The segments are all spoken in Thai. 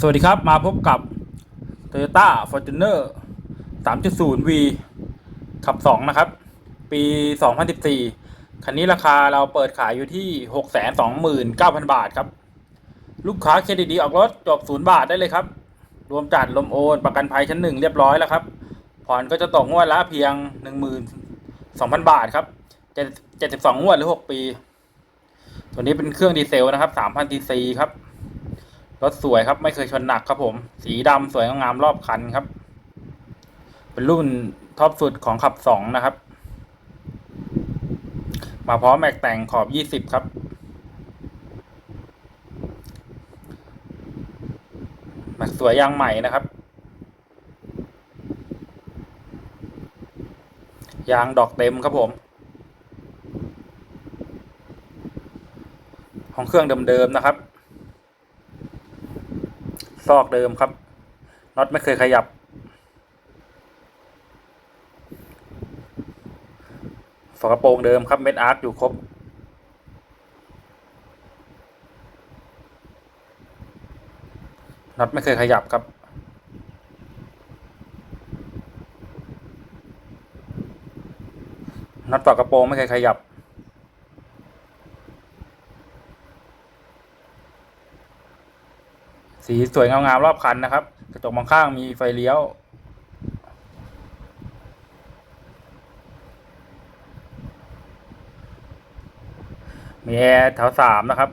สวัสดีครับ มาพบกับ Toyota Fortuner 3.0V ขับ 2 นะครับ ปี 2014 คันนี้ราคาเราเปิดขายอยู่ที่ 629,000 บาทครับ ลูกค้าเครดิตดีออกรถจบ 0 บาทได้เลยครับ รวมจัดลมโอน ประกันภัยชั้นหนึ่งเรียบร้อยแล้วครับ ผ่อนก็จะตกงวดละเพียง 12,000 บาทครับ 72 งวดหรือ 6 ปี ตัวนี้เป็นเครื่องดีเซลนะครับ3,000 cc ครับ รถสวยครับ ไม่เคยชนหนักครับผม สีดำสวยงามรอบคันครับ เป็นรุ่นท็อปสุดของขับสองนะครับ มาพร้อมแม็กแต่งขอบยี่สิบครับ แม็กสวยยางใหม่นะครับ ยางดอกเต็มครับผมของเครื่องเดิมๆนะครับ ซอกเดิมครับน็อตไม่เคยขยับ ฝากระโปรงเดิมครับเม็ดอาร์ตอยู่ครบ น็อตไม่เคยขยับครับ น็อตฝากระโปรงไม่เคยขยับ สีสวยงามๆรอบคันนะครับ กระจกมองข้างมีไฟเลี้ยว มีแอร์แถวสามนะครับ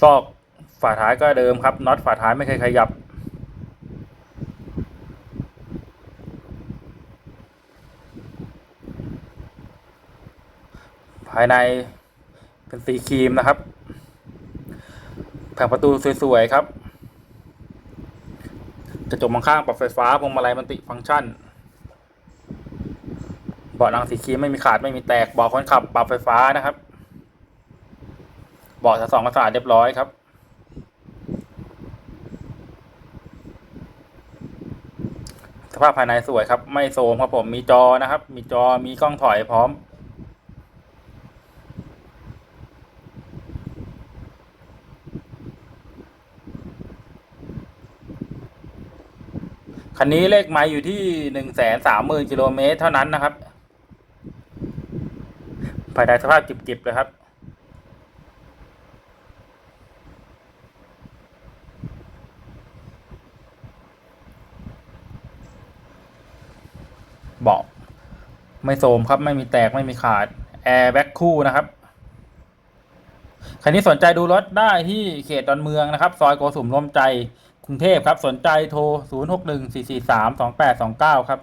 ซอกฝาท้ายก็เดิมครับน็อตฝาท้ายไม่เคยขยับภายในเป็นสีครีมนะครับ แผงประตูสวยๆครับ กระจกมองข้างปรับไฟฟ้าพวงมาลัยมันติฟังก์ชันเบาะหนังสีครีมไม่มีขาดไม่มีแตกเบาะคนขับปรับไฟฟ้านะครับเบาะสะสองกระสาดเรียบร้อยครับสภาพภายในสวยครับ ไม่โซมครับผมมีจอนะครับ มีจอมีกล้องถอยพร้อม คันนี้เลขไม้อยู่ที่หนึ่งแสนสามหมื่นกิโลเมตรเท่านั้นนะครับ ภายในสภาพจิบๆเลยครับ เบาะไม่โสมครับ ไม่มีแตกไม่มีขาด แอร์แบ็คคู่นะครับใครที่สนใจดูรถได้ที่เขตดอนเมืองนะครับ ซอยโกสุมร่วมใจ กรุงเทพครับ สนใจโทร 0 6 1 4 4 3 2 8 2 9 ครับ